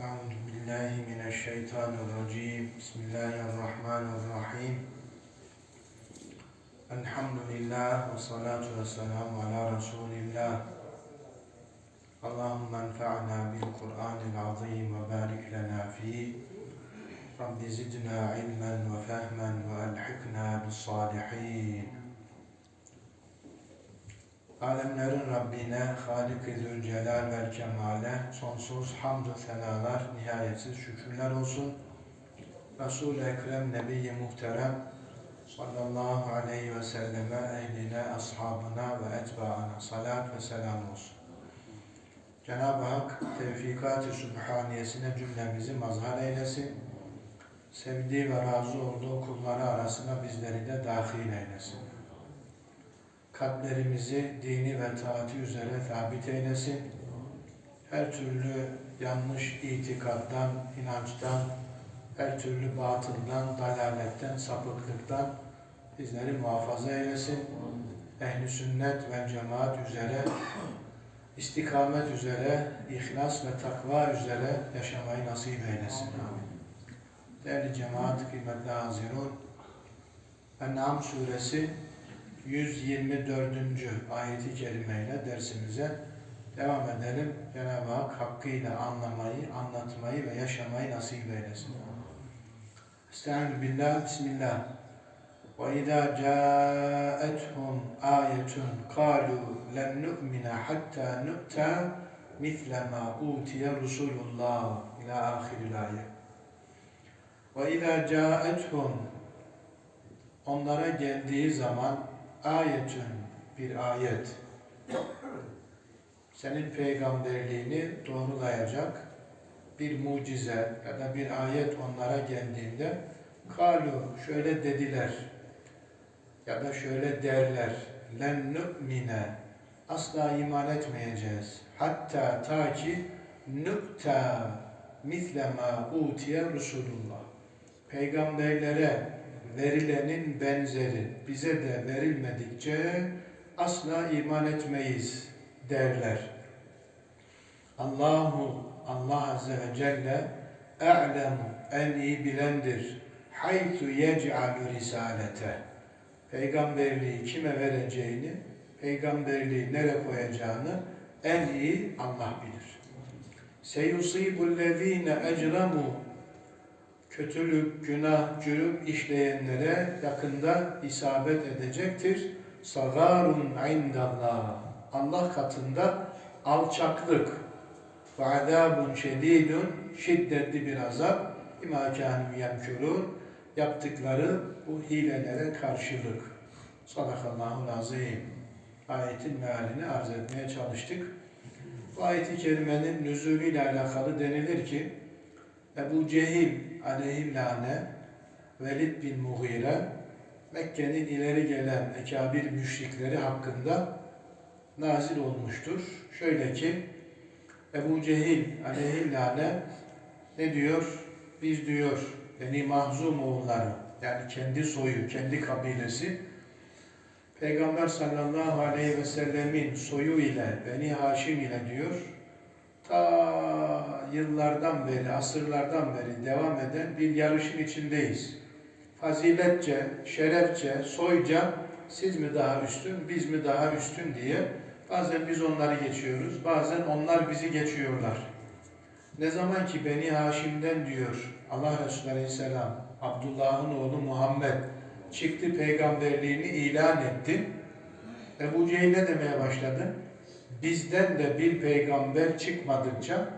أعوذ بالله من الشيطان الرجيم. بسم الله الرحمن الرحيم. الحمد لله والصلاة والسلام على رسول الله. اللهم انفعنا بالقرآن العظيم وبارك لنا فيه. رب زدنا علما وفهما وألحقنا بالصالحين. Alemlerin Rabbine, Halik-i Zülcelal vel Kemal'e sonsuz hamdü senalar, nihayetsiz şükürler olsun. Resul-i Ekrem, Nebi-i Muhterem sallallahu aleyhi ve selleme, ehline, ashabına ve etbaına salat ve selam olsun. Cenab-ı Hak tevfikat-ı sübhaniyesine cümlemizi mazhar eylesin. Sevdiği ve razı olduğu kulları arasına bizleri de dahil eylesin kalplerimizi dini ve taati üzere sabit eylesin. Her türlü yanlış itikattan, inançtan, her türlü batıldan, dalaletten, sapıklıktan bizleri muhafaza eylesin. Ehli sünnet ve cemaat üzere, istikamet üzere, ihlas ve takva üzere yaşamayı nasip eylesin. Amin. Değerli cemaat, kıymetli hazirun, En'am suresi 124. ayeti kerimeyle dersimize devam edelim. Cenab-ı Hak hakkıyla anlamayı, anlatmayı ve yaşamayı nasip eylesin. Estaizu billah, bismillah. وَإِذَا جَاءَتْهُمْ آيَةٌ قَالُوا لَنْ نُؤْمِنَ حَتَّى نُؤْتَى مِثْلَ مَا أُوتِيَ رُسُولُ اللّٰهِ إلى آخر الآية. وَإِذَا جَاءَتْهُمْ Onlara geldiği zaman ayetün bir ayet. Senin peygamberliğini doğrulayacak bir mucize ya da bir ayet onlara geldiğinde kalu şöyle dediler ya da şöyle derler len nu'mine asla iman etmeyeceğiz. Hatta ta ki nükta misle ma utiye Resulullah. Peygamberlere verilenin benzeri bize de verilmedikçe asla iman etmeyiz derler. Allahu Allah Azze ve Celle e'lemu en iyi bilendir. Haytu yec'alu risalete. Peygamberliği kime vereceğini, peygamberliği nereye koyacağını en iyi Allah bilir. Seyusibul lezine kötülük, günah, cürüm işleyenlere yakında isabet edecektir. Sagarun indallah. Allah katında alçaklık ve azabun şedidun şiddetli bir azap bima kânû yemkürûn yaptıkları bu hilelere karşılık. Sadakallahu azim. Ayetin mealini arz etmeye çalıştık. Bu ayeti kerimenin nüzulüyle alakalı denilir ki Ebu Cehil aleyhillâne Velid bin Mughire Mekke'nin ileri gelen ekabir müşrikleri hakkında nazil olmuştur. Şöyle ki Ebu Cehil aleyhillâne ne diyor? Biz diyor Beni Mahzum oğulları yani kendi soyu, kendi kabilesi Peygamber sallallahu aleyhi ve sellemin soyu ile Beni Haşim ile diyor ta yıllardan beri, asırlardan beri devam eden bir yarışın içindeyiz. Faziletçe, şerefçe, soyca siz mi daha üstün, biz mi daha üstün diye bazen biz onları geçiyoruz, bazen onlar bizi geçiyorlar. Ne zaman ki Beni Haşim'den diyor Allah Resulü Aleyhisselam, Abdullah'ın oğlu Muhammed çıktı peygamberliğini ilan etti. Ebu Cehil ne demeye başladı? Bizden de bir peygamber çıkmadıkça,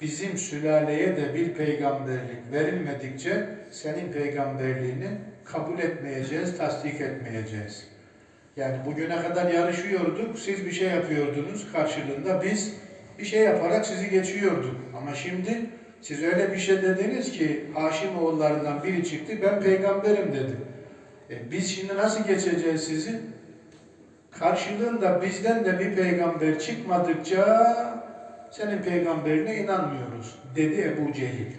bizim sülaleye de bir peygamberlik verilmedikçe senin peygamberliğini kabul etmeyeceğiz, tasdik etmeyeceğiz. Yani bugüne kadar yarışıyorduk, siz bir şey yapıyordunuz karşılığında biz bir şey yaparak sizi geçiyorduk. Ama şimdi siz öyle bir şey dediniz ki Haşim oğullarından biri çıktı, ben peygamberim dedi. E biz şimdi nasıl geçeceğiz sizi? Karşılığında bizden de bir peygamber çıkmadıkça senin peygamberine inanmıyoruz dedi Ebu Cehil.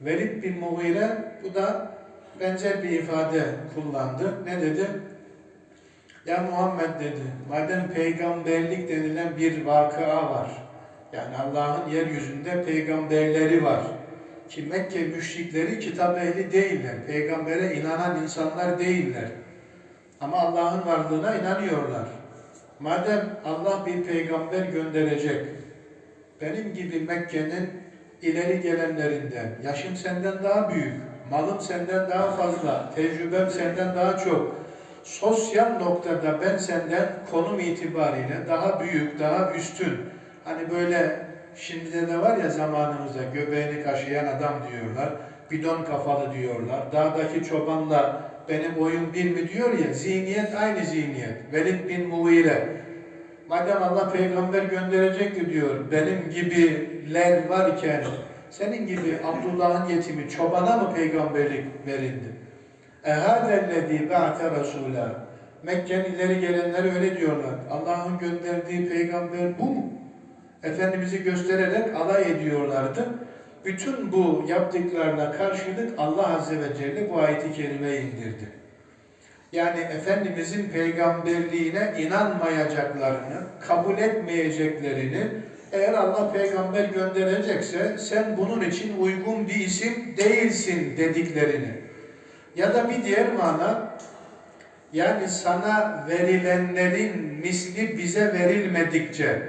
Velid bin Mughire bu da benzer bir ifade kullandı. Ne dedi? Ya Muhammed dedi, madem peygamberlik denilen bir vakıa var, Yani Allah'ın yeryüzünde peygamberleri var. Ki Mekke müşrikleri kitap ehli değiller. Peygambere inanan insanlar değiller. Ama Allah'ın varlığına inanıyorlar. Madem Allah bir peygamber gönderecek, benim gibi Mekke'nin ileri gelenlerinden, yaşım senden daha büyük, malım senden daha fazla, tecrübem senden daha çok, sosyal noktada ben senden konum itibariyle daha büyük, daha üstün. Hani böyle şimdi de var ya zamanımızda göbeğini kaşıyan adam diyorlar, bidon kafalı diyorlar, dağdaki çobanla benim oyun bir mi diyor ya, zihniyet aynı zihniyet. Velid bin Mughire. Madem Allah peygamber gönderecek diyor, benim gibiler varken senin gibi Abdullah'ın yetimi çobana mı peygamberlik verildi? Ehadellezî ba'te rasûlâ. Mekke'nin ileri gelenleri öyle diyorlar. Allah'ın gönderdiği peygamber bu mu? Efendimiz'i göstererek alay ediyorlardı. Bütün bu yaptıklarına karşılık Allah Azze ve Celle bu ayeti kerime indirdi. Yani Efendimizin peygamberliğine inanmayacaklarını, kabul etmeyeceklerini, eğer Allah peygamber gönderecekse sen bunun için uygun bir isim değilsin dediklerini. Ya da bir diğer mana, yani sana verilenlerin misli bize verilmedikçe,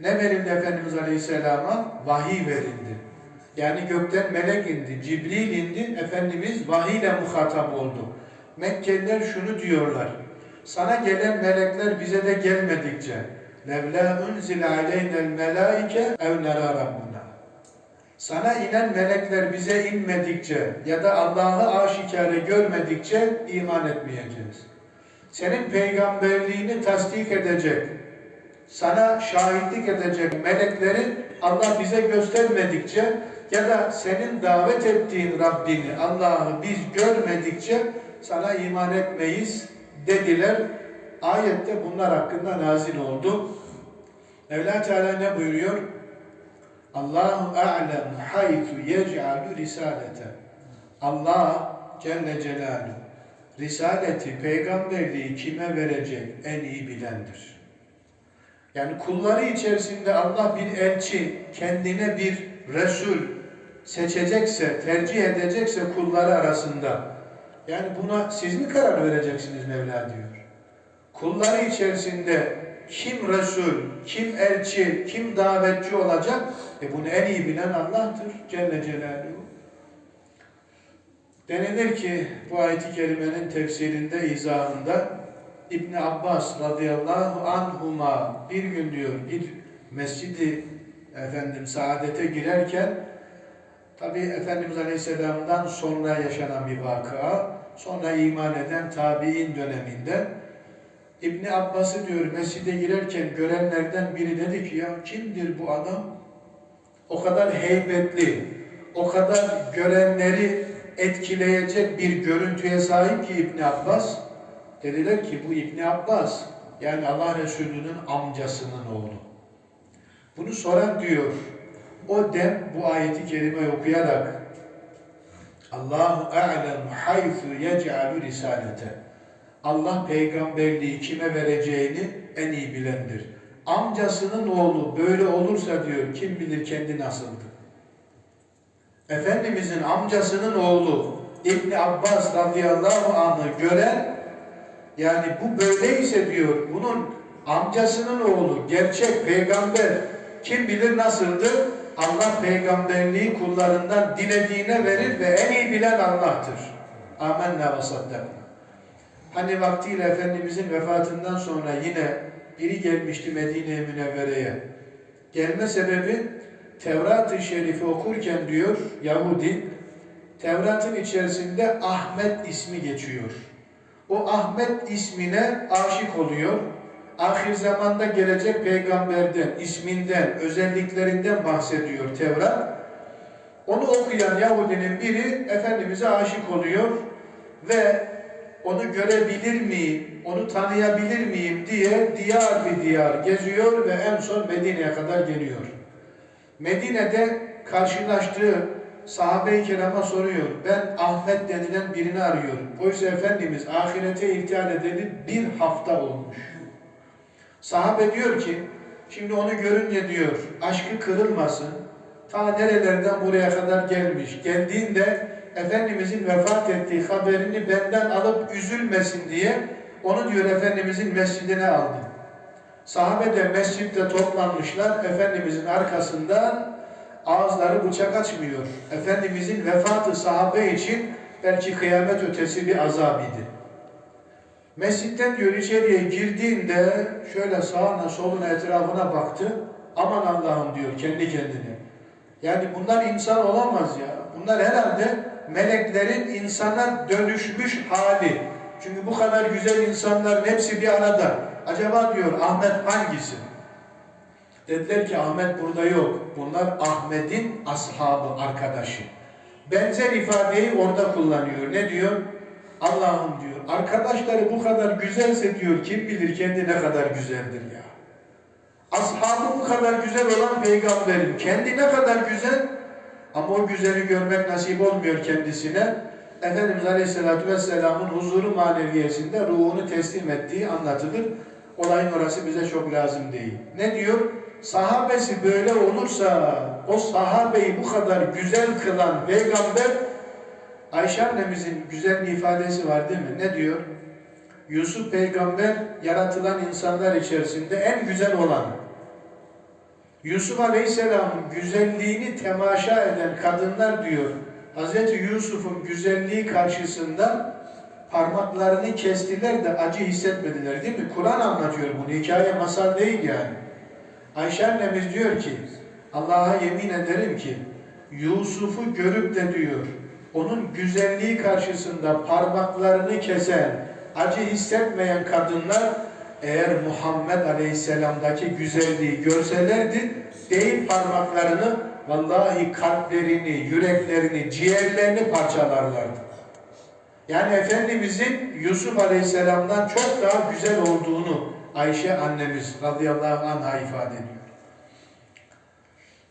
ne verildi Efendimiz Aleyhisselam'a? Vahiy verildi. Yani gökten melek indi, Cibril indi, Efendimiz vahiyle muhatap oldu. Mekkeliler şunu diyorlar, sana gelen melekler bize de gelmedikçe levla unzil aleynel melaike ev nera rabbuna sana inen melekler bize inmedikçe ya da Allah'ı aşikare görmedikçe iman etmeyeceğiz. Senin peygamberliğini tasdik edecek, sana şahitlik edecek meleklerin Allah bize göstermedikçe ya da senin davet ettiğin Rabbini Allah'ı biz görmedikçe sana iman etmeyiz dediler. Ayette bunlar hakkında nazil oldu. Mevla Teala ne buyuruyor? Allahu a'lem haythu yec'alu risalete. Allah Celle Celaluhu risaleti, peygamberliği kime verecek en iyi bilendir. Yani kulları içerisinde Allah bir elçi, kendine bir Resul seçecekse, tercih edecekse kulları arasında, yani buna siz mi karar vereceksiniz Mevla diyor. Kulları içerisinde kim Resul, kim elçi, kim davetçi olacak? E bunu en iyi bilen Allah'tır Celle Celaluhu. Denilir ki bu ayet-i kerimenin tefsirinde, izahında İbn Abbas radıyallahu anhuma bir gün diyor bir mescidi efendim saadete girerken tabi Efendimiz Aleyhisselam'dan sonra yaşanan bir vakıa sonra iman eden tabi'in döneminde İbn Abbas'ı diyor mescide girerken görenlerden biri dedi ki ya kimdir bu adam? O kadar heybetli, o kadar görenleri etkileyecek bir görüntüye sahip ki İbn Abbas. Dediler ki bu İbn Abbas yani Allah Resulü'nün amcasının oğlu. Bunu soran diyor o dem bu ayeti kerime okuyarak Allahu a'lem haythu yec'alu risalete. Allah peygamberliği kime vereceğini en iyi bilendir. Amcasının oğlu böyle olursa diyor kim bilir kendi nasıldı. Efendimizin amcasının oğlu İbni Abbas radıyallahu anh'ı gören yani bu böyleyse diyor bunun amcasının oğlu gerçek peygamber kim bilir nasıldır? Allah peygamberliği kullarından dilediğine verir ve en iyi bilen Allah'tır. Amenna ve saddakna. Hani vaktiyle Efendimizin vefatından sonra yine biri gelmişti Medine-i Münevvere'ye. Gelme sebebi Tevrat-ı Şerif'i okurken diyor Yahudi, Tevrat'ın içerisinde Ahmet ismi geçiyor. O Ahmet ismine aşık oluyor. Ahir zamanda gelecek peygamberden, isminden, özelliklerinden bahsediyor Tevrat. Onu okuyan Yahudinin biri Efendimiz'e aşık oluyor ve onu görebilir miyim, onu tanıyabilir miyim diye diyar bir diyar geziyor ve en son Medine'ye kadar geliyor. Medine'de karşılaştığı sahabe-i kirama soruyor. Ben Ahmet denilen birini arıyorum. Oysa Efendimiz ahirete irtihal edeli bir hafta olmuş. Sahabe diyor ki Şimdi onu görünce diyor, aşkı kırılmasın. Ta nerelerden buraya kadar gelmiş. Geldiğinde Efendimizin vefat ettiği haberini benden alıp üzülmesin diye onu diyor Efendimizin mescidine aldım. Sahabe de mescitte toplanmışlar. Efendimizin arkasından ağızları bıçak açmıyor. Efendimizin vefatı sahabe için belki kıyamet ötesi bir azab idi. Mescitten diyor içeriye girdiğinde şöyle sağına soluna etrafına baktı. Aman Allah'ım diyor kendi kendine. Yani bunlar insan olamaz ya. Bunlar herhalde meleklerin insana dönüşmüş hali. Çünkü bu kadar güzel insanların hepsi bir arada. Acaba diyor Ahmet hangisi? Dediler ki Ahmet burada yok. Bunlar Ahmet'in ashabı, arkadaşı. Benzer ifadeyi orada kullanıyor. Ne diyor? Allah'ım diyor. Arkadaşları bu kadar güzelse diyor kim bilir kendi ne kadar güzeldir ya. Ashabı bu kadar güzel olan peygamberin kendi ne kadar güzel ama o güzeli görmek nasip olmuyor kendisine. Efendimiz Aleyhisselatü Vesselam'ın huzuru maneviyesinde ruhunu teslim ettiği anlatılır. Olayın orası bize çok lazım değil. Ne diyor? Sahabesi böyle olursa o sahabeyi bu kadar güzel kılan peygamber Ayşe annemizin güzel bir ifadesi var değil mi? Ne diyor? Yusuf peygamber yaratılan insanlar içerisinde en güzel olan. Yusuf Aleyhisselam'ın güzelliğini temaşa eden kadınlar diyor. Hz. Yusuf'un güzelliği karşısında parmaklarını kestiler de acı hissetmediler değil mi? Kur'an anlatıyor bunu. Hikaye masal değil yani. Ayşe annemiz diyor ki Allah'a yemin ederim ki Yusuf'u görüp de diyor onun güzelliği karşısında parmaklarını kesen, acı hissetmeyen kadınlar eğer Muhammed Aleyhisselam'daki güzelliği görselerdi değil parmaklarını vallahi kalplerini, yüreklerini, ciğerlerini parçalarlardı. Yani Efendimizin Yusuf Aleyhisselam'dan çok daha güzel olduğunu Ayşe annemiz radıyallahu anh'a ifade ediyor.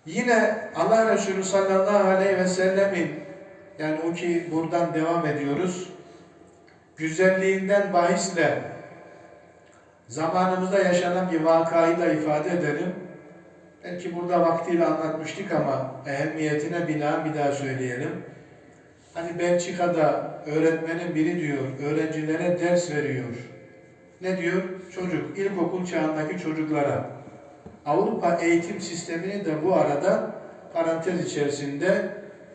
Yine Allah Resulü sallallahu aleyhi ve sellemin yani o ki buradan devam ediyoruz. Güzelliğinden bahisle zamanımızda yaşanan bir vakayı da ifade edelim. Belki burada vaktiyle anlatmıştık ama ehemmiyetine binaen bir daha söyleyelim. Hani Belçika'da öğretmenin biri diyor, öğrencilere ders veriyor. Ne diyor? Çocuk, ilkokul çağındaki çocuklara. Avrupa eğitim sistemini de bu arada parantez içerisinde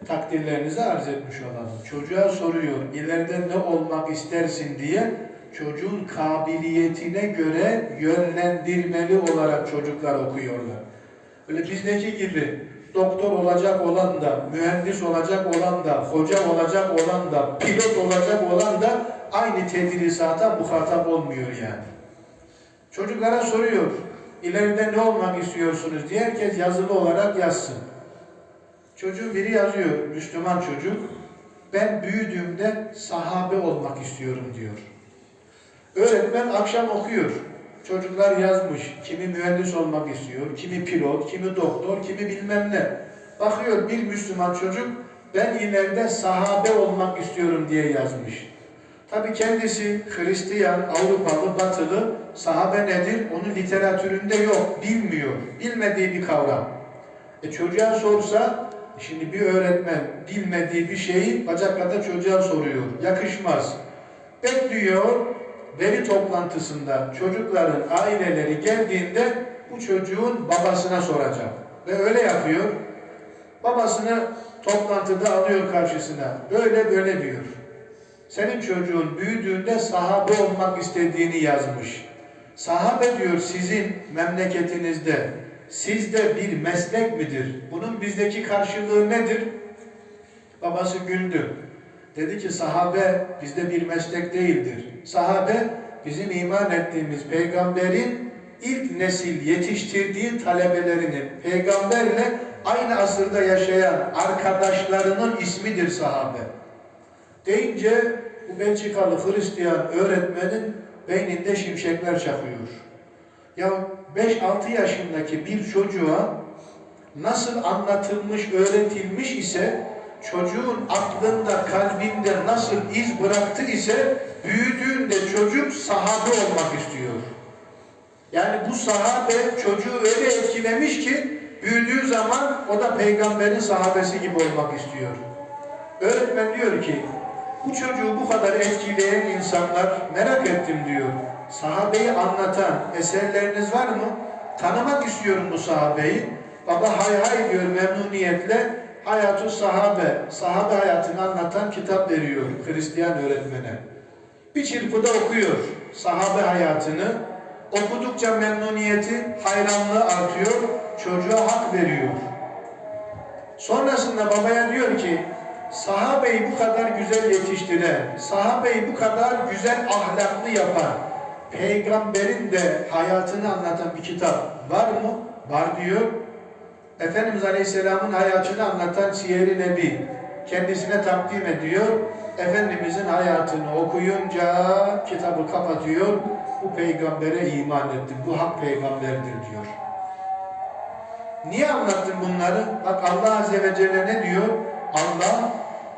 takdirlerinizi arz etmiş olalım. Çocuğa soruyor, ileride ne olmak istersin diye çocuğun kabiliyetine göre yönlendirmeli olarak çocuklar okuyorlar. Öyle bizdeki gibi doktor olacak olan da, mühendis olacak olan da, hoca olacak olan da, pilot olacak olan da aynı tedrisata muhatap olmuyor yani. Çocuklara soruyor, ileride ne olmak istiyorsunuz diye herkes yazılı olarak yazsın. Çocuğun biri yazıyor, Müslüman çocuk, ben büyüdüğümde sahabe olmak istiyorum diyor. Öğretmen akşam okuyor. Çocuklar yazmış. Kimi mühendis olmak istiyor, kimi pilot, kimi doktor, kimi bilmem ne. Bakıyor bir Müslüman çocuk ben ileride sahabe olmak istiyorum diye yazmış. Tabi kendisi Hristiyan, Avrupalı, Batılı sahabe nedir? Onun literatüründe yok, bilmiyor. Bilmediği bir kavram. E çocuğa sorsa, şimdi bir öğretmen bilmediği bir şeyi bacaklarda çocuğa soruyor. Yakışmaz. Bekliyor, veri toplantısında çocukların aileleri geldiğinde bu çocuğun babasına soracak. Ve öyle yapıyor. Babasını toplantıda alıyor karşısına. Böyle böyle diyor. Senin çocuğun büyüdüğünde sahabe olmak istediğini yazmış. Sahabe diyor sizin memleketinizde sizde bir meslek midir? Bunun bizdeki karşılığı nedir? Babası güldü. Dedi ki sahabe bizde bir meslek değildir. Sahabe bizim iman ettiğimiz peygamberin ilk nesil yetiştirdiği talebelerinin peygamberle aynı asırda yaşayan arkadaşlarının ismidir sahabe. Deyince bu Belçikalı Hristiyan öğretmenin beyninde şimşekler çakıyor. Ya 5-6 yaşındaki bir çocuğa nasıl anlatılmış, öğretilmiş ise çocuğun aklında, kalbinde nasıl iz bıraktı ise büyüdüğünde çocuk sahabe olmak istiyor. Yani bu sahabe çocuğu öyle etkilemiş ki büyüdüğü zaman o da peygamberin sahabesi gibi olmak istiyor. Öğretmen diyor ki bu çocuğu bu kadar etkileyen insanlar merak ettim diyor. Sahabeyi anlatan eserleriniz var mı? Tanımak istiyorum bu sahabeyi. Baba hay hay diyor memnuniyetle Hayatü Sahabe, sahabe hayatını anlatan kitap veriyor Hristiyan öğretmene. Bir çırpıda okuyor sahabe hayatını. Okudukça memnuniyeti, hayranlığı artıyor, çocuğa hak veriyor. Sonrasında babaya diyor ki, sahabeyi bu kadar güzel yetiştiren, sahabeyi bu kadar güzel ahlaklı yapan, peygamberin de hayatını anlatan bir kitap var mı? Var diyor. Efendimiz Aleyhisselam'ın hayatını anlatan Siyer-i Nebi kendisine takdim ediyor. Efendimizin hayatını okuyunca kitabı kapatıyor. Bu peygambere iman ettim. Bu hak peygamberdir diyor. Niye anlattım bunları? Bak Allah Azze ve Celle ne diyor? Allah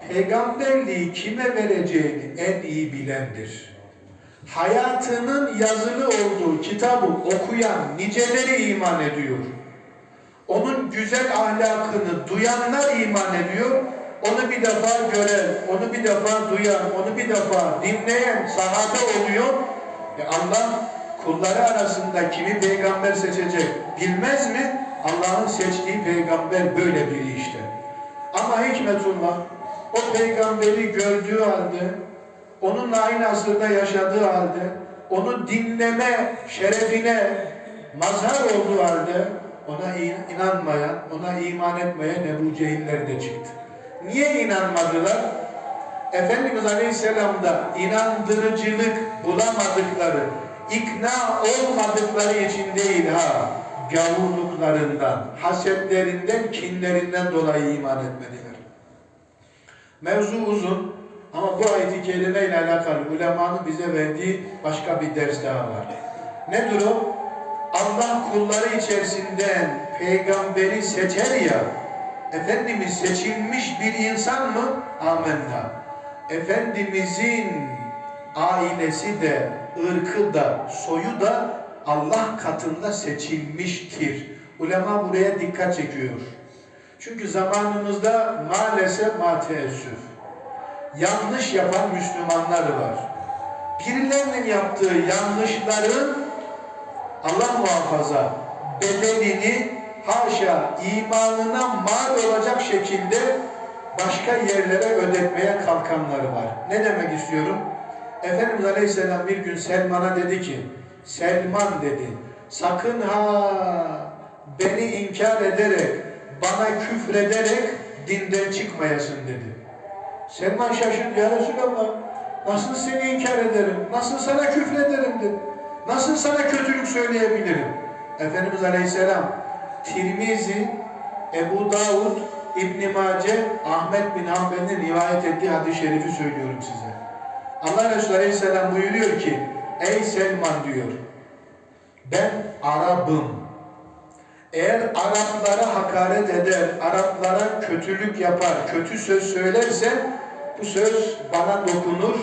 peygamberliği kime vereceğini en iyi bilendir. Hayatının yazılı olduğu kitabı okuyan niceleri iman ediyor. Onun güzel ahlakını duyanlar iman ediyor. Onu bir defa gören, onu bir defa duyan, onu bir defa dinleyen sahabe oluyor. E Allah kulları arasında kimi peygamber seçecek bilmez mi? Allah'ın seçtiği peygamber böyle biri işte. Ama hikmetullah o peygamberi gördüğü halde, onunla aynı asırda yaşadığı halde, onu dinleme şerefine mazhar olduğu halde ona inanmayan, ona iman etmeyen Ebu Cehiller de çıktı. Niye inanmadılar? Efendimiz Aleyhisselam'da inandırıcılık bulamadıkları, ikna olmadıkları için değil ha, gavurluklarından, hasetlerinden, kinlerinden dolayı iman etmediler. Mevzu uzun ama bu ayet-i kerime ile alakalı ulemanın bize verdiği başka bir ders daha var. Nedir o? Allah kulları içerisinden peygamberi seçer ya, Efendimiz seçilmiş bir insan mı? Amenna. Efendimizin ailesi de, ırkı da, soyu da Allah katında seçilmiştir. Ulema buraya dikkat çekiyor. Çünkü zamanımızda maalesef mateessüf, yanlış yapan Müslümanlar var. Birilerinin yaptığı yanlışların Allah muhafaza bedelini haşa imanına mal olacak şekilde başka yerlere ödetmeye kalkanları var. Ne demek istiyorum? Efendimiz Aleyhisselam bir gün Selman'a dedi ki, Selman dedi, sakın ha beni inkar ederek, bana küfrederek dinden çıkmayasın dedi. Selman şaşırdı, ya Resulallah, nasıl seni inkar ederim, nasıl sana küfrederim dedi. Nasıl sana kötülük söyleyebilirim? Efendimiz Aleyhisselam, Tirmizi, Ebu Davud, İbn Mace, Ahmet bin Hanbel'in rivayet ettiği hadis-i şerifi söylüyorum size. Allah Resulü Aleyhisselam buyuruyor ki, Ey Selman diyor, ben Arap'ım. Eğer Araplara hakaret eder, Araplara kötülük yapar, kötü söz söylerse bu söz bana dokunur,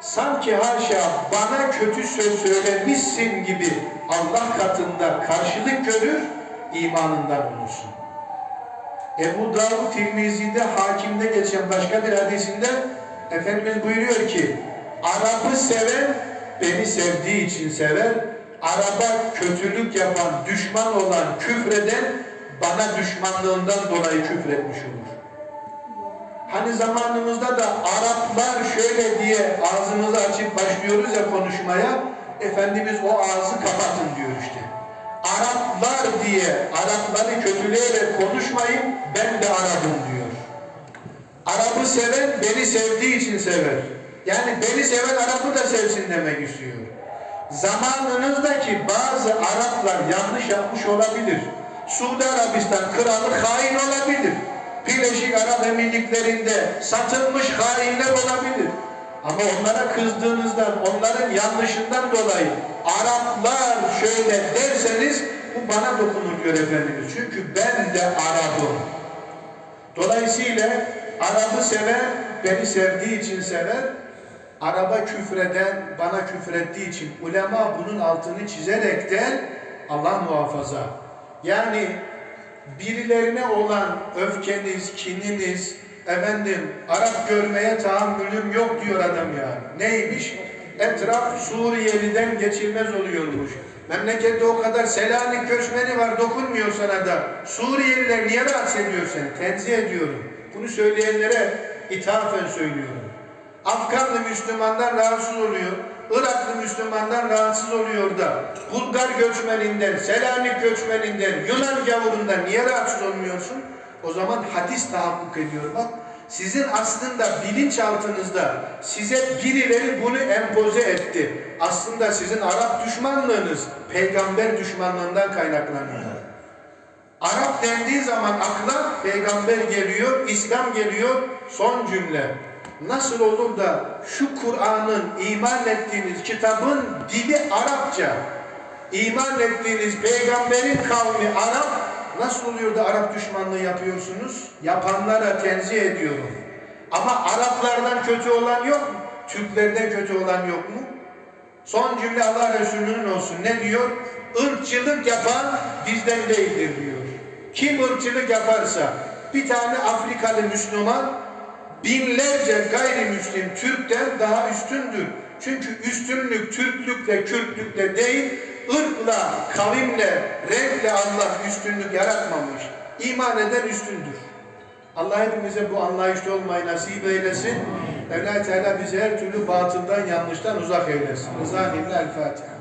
sanki haşa bana kötü söz söylemişsin gibi Allah katında karşılık görür, imanından olursun. Ebu Davud Tirmizi'de hakimde geçen başka bir hadisinde Efendimiz buyuruyor ki Arap'ı seven beni sevdiği için sever. Arap'a kötülük yapan, düşman olan, küfreden bana düşmanlığından dolayı küfretmiş olur. Hani zamanımızda da Araplar şöyle diye ağzımızı açıp başlıyoruz ya konuşmaya. Efendimiz o ağzı kapatın diyor işte. Araplar diye Arapları kötüleyerek konuşmayın ben de Arap'ım diyor. Arap'ı seven beni sevdiği için sever. Yani beni seven Arap'ı da sevsin demek istiyor. Zamanınızdaki bazı Araplar yanlış yapmış olabilir. Suudi Arabistan kralı hain olabilir. Birleşik Arap Emirlikleri'nde satılmış hainler olabilir. Ama onlara kızdığınızdan, onların yanlışından dolayı Araplar şöyle derseniz bu bana dokunur diyor Efendimiz. Çünkü ben de Arap'ım. Dolayısıyla Arap'ı sever, beni sevdiği için sever. Araba küfreden bana küfrettiği için ulema bunun altını çizerekten Allah muhafaza. Yani birilerine olan öfkeniz, kininiz, efendim Arap görmeye tahammülüm yok diyor adam yani. Neymiş? Etraf Suriyeliden geçilmez oluyormuş. Memlekette o kadar Selanik göçmeni var dokunmuyor sana da. Suriyeliler niye rahatsız ediyor seni? Tenzih ediyorum. Bunu söyleyenlere ithafen söylüyorum. Afganlı Müslümandan rahatsız oluyor. Iraklı Müslümandan rahatsız oluyor da Bulgar göçmeninden, Selanik göçmeninden, Yunan gavurundan niye rahatsız olmuyorsun? O zaman hadis tahakkuk ediyor. Bak sizin aslında bilinçaltınızda size birileri bunu empoze etti. Aslında sizin Arap düşmanlığınız peygamber düşmanlığından kaynaklanıyor. Arap dendiği zaman akla peygamber geliyor, İslam geliyor, son cümle. Nasıl olur da şu Kur'an'ın iman ettiğiniz kitabın dili Arapça, iman ettiğiniz peygamberin kavmi Arap, nasıl oluyor da Arap düşmanlığı yapıyorsunuz? Yapanlara tenzih ediyorum. Ama Araplardan kötü olan yok mu? Türklerden kötü olan yok mu? Son cümle Allah Resulü'nün olsun. Ne diyor? Irkçılık yapan bizden değildir diyor. Kim ırkçılık yaparsa bir tane Afrikalı Müslüman binlerce gayrimüslim Türk'ten daha üstündür. Çünkü üstünlük Türklükle, Kürtlükle değil, ırkla, kavimle, renkle Allah üstünlük yaratmamış. İman eden üstündür. Allah hepimize bu anlayışta olmayı nasip eylesin. Mevla Teala bizi her türlü batıldan, yanlıştan uzak eylesin. Rıza El Fatiha.